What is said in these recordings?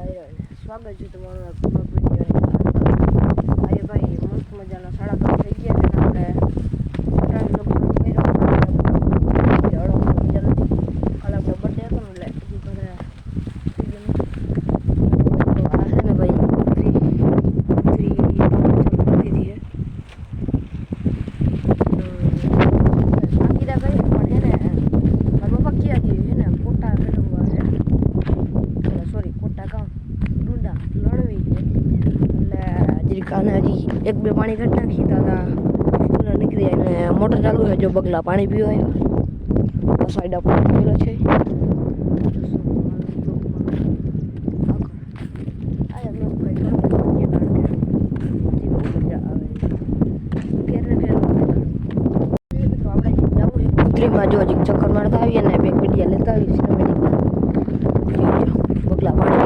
ડાયરા સ્વાગત છે તમારું આ બ્લોગ વિડીયોની આજે ભાઈ મસ્ત મજાના સાડા દસ થઈ ગયા છે ને આપણે ત્રણ લોકો કર્યો અડો બીજા નથી કાલે આપણો બર્થડે હતો ને એટલે હજી ઘરે થઈ ગયું નથી. તો આ છે ને ભાઈ થ્રી થ્રી દીધી છે બાકી તા કઈ પણ છે ને મારા પપ્પા ક્યાં ગયું છે ને ફોટા કઢવા છે સોરી કોટા ગામ ડુંડા લણવી છે એટલે હજી કાને હજી એક બે પાણી કાઢી નાખી દાદા નીકળી જાય ને મોટર ચાલુ છે, જો બગલા પાણી પીવા આવ્યા. સાઈડ આપણે છે. કુતરીમાં જો હજી ચક્કર મારતા આવીએ ને બે પીડિયા લેતા આવીએ સિનેમેટિકમાં બગલા પાણી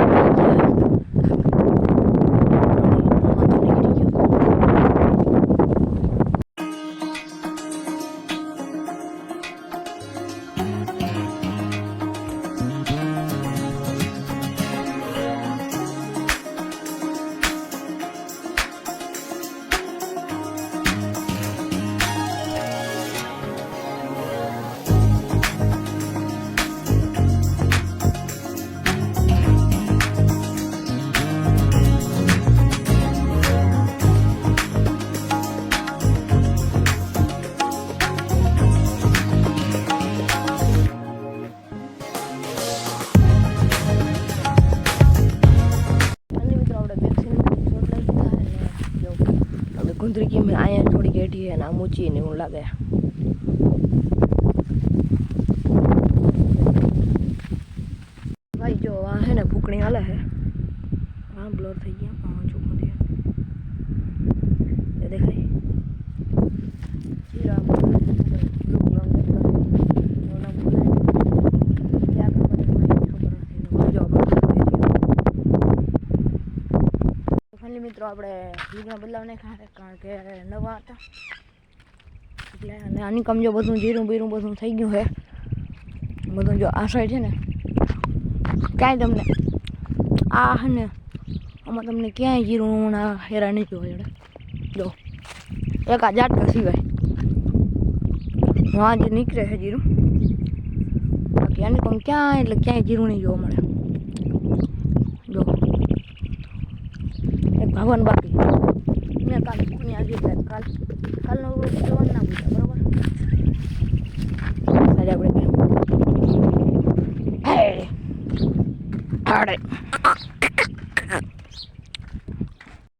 આપણે કુંદરી કેમ અહીંયા થોડી ઘેટી અને આમ ઊંચી ને એવું લાગે. ભાઈ, જો, આ હે ને ફૂકણી હાલે છે આ બ્લર થઈ ગયા, પણ હું એ દેખાય જીરા બ્લુ કલર દેખાય ઓલા બોલાય ક્યાં ખબર નથી ખબર નથી જો આપણે ફાઇનલી મિત્રો આપણે જીરના બદલાવ નહીં ખાતે કારણ કે નવા હતા. એટલે અને આની કમજો બધું જીરું બીરું બધું થઈ ગયું છે. બધું જો આ છે ને ક્યાંય તમને, આ છે ને, આમાં તમને ક્યાંય જીરું હેરા નહીં જોવા જોડે જો, એક આ જાટકા સિવાય. હા જે નીકળે છે જીરું. બાકી આની કમ ક્યાંય એટલે ક્યાંય જીરું નહીં જોવા મળે જો એક ભગવાન બાકી મેં કાલ પુણ્ય આવી એટલે કાલ કાલનો જવાન ના હાડે.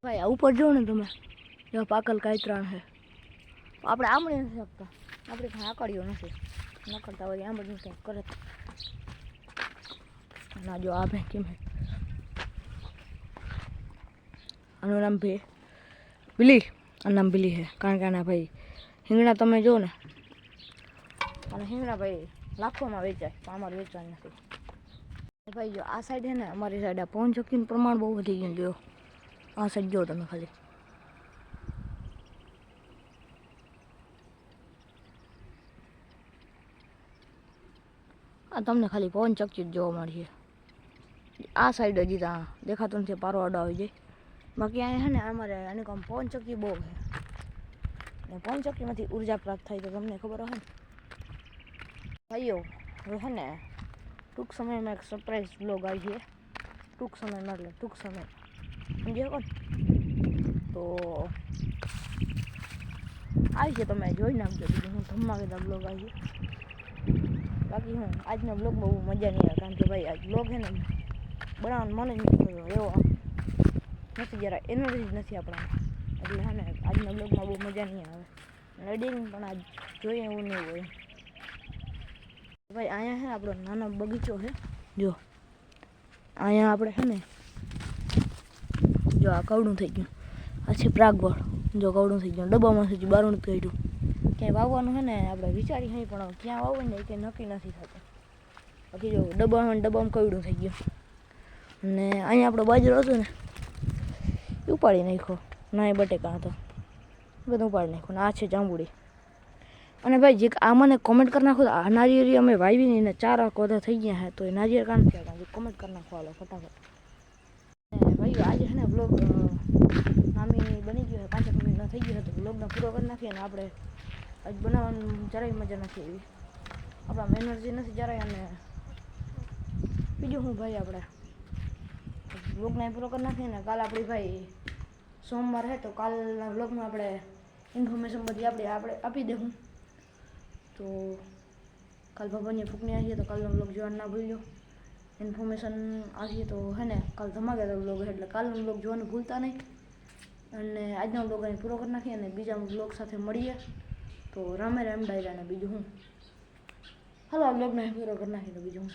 ભાઈ, આ ઉપર જો ને તમે. જો પાકલ કાયત્રાણ છે. આપણે આમળી નથી શકતા. આપણે કાંઈ આકડીઓ નથી. ન હોય આમ બધું કંઈક કરે. ના, જો આ કેમ હે આનું નામ ભે બિલી. આનું નામ બિલી છે. કારણ કે આના ભાઈ હિંગણા તમે જો ને અને હિંગણા ભાઈ લાખોમાં વેચાય, પણ અમારે વેચવા નથી. ભાઈ જો આ સાઈડ છે ને, અમારી સાઈડ આ પવન ચક્કીનું પ્રમાણ બહુ વધી ગયું જો. આ સાઈડ જો તમે ખાલી. આ તમને ખાલી પવન જ જોવા મળશે આ સાઈડ હજી ત્યાં દેખાતું નથી પારો આવી જાય. બાકી અહીંયા છે ને અમારે આની કામ પવન ચક્કી બહુ છે ને પવન ચક્કીમાંથી ઊર્જા પ્રાપ્ત થાય તો તમને ખબર હોય ને. ભાઈઓ, હવે છે ને ટૂંક સમયમાં એક સરપ્રાઈઝ બ્લોગ આવી છે ટૂંક સમયમાં એટલે ટૂંક સમય. સમજી શકો તો આવી છે તમે જોઈ નાખજો. બીજું હું ધમાકેદાર બ્લોગ આવી બાકી હું આજનો બ્લોગ બહુ મજા નહીં આવે. કારણ કે ભાઈ આજ બ્લોગ છે ને બનાવવાનું મને જ નથી એવો. નથી જરા એનર્જી જ નથી આપણા એટલે હા ને, આજના બ્લોગમાં બહુ મજા નહીં આવે. રેડિંગ પણ આજ જોઈએ એવું નહીં હોય. ભાઈ, અહીંયા છે આપણો નાનો બગીચો છે જો. અહીંયા આપણે છે ને, જો આ કવડું થઈ ગયું. આ છે પ્રાગવળ જો કવડું થઈ ગયું. ડબ્બામાં સુધી બારું નથી કાઢ્યું ક્યાંય વાવવાનું છે ને, આપણે વિચારી hay પણ ક્યાં વાવવું ને કંઈ નક્કી નથી થતું. બાકી જો ડબ્બામાં ડબ્બામાં કવડું થઈ ગયું. અને અહીંયા આપણો બાજરો હતો ને ઉપાડી નાખ્યો. ના એ બટેકા હતો. બધું ઉપાડી નાખ્યું. આ છે જાંબુડી. અને ભાઈ જે આ મને કોમેન્ટ કરી નાખો આ નારિયેળી અમે વાવી ને ચાર કોદા થઈ ગયા હે, તો એ નારિયેળ કામ થયા કોમેન્ટ કરી નાખો હાલો, ફટાફટ. ભાઈ આજે છે ને બ્લોગ નામી બની ગયો પાંચ મિનિટ મિનિટનો થઈ ગયો હતો બ્લોગને પૂરો કરી નાખીએ અને આપણે આજ બનાવવાનું જરાય મજા નથી એવી આપણા એનર્જી નથી જરાય અને બીજું શું ભાઈ આપણે? બ્લોગને પૂરો કરી નાખીએ ને કાલ આપણી ભાઈ સોમવાર છે તો કાલના વ્લોગમાં આપણે ઇન્ફોર્મેશન બધી આપણે આપણે આપી દઉં તો કાલ ભગવાનની ફૂકની આવીએ તો કાલનો વ્લોગ જોવાનું ના ભૂલજો ઇન્ફોર્મેશન આવીએ તો હે ને કાલ ધમાકેદાર વ્લોગ એટલે કાલનો વ્લોગ જોવાનું ભૂલતા નહીં. અને આજનો વ્લોગ અહીં પૂરો કરી નાખીએ અને બીજા વ્લોગ સાથે મળીએ. તો રામે રામ ડાયરાને બીજું હું. હાલો આ બ્લોગને પૂરો કરી નાખીએ બીજું હું.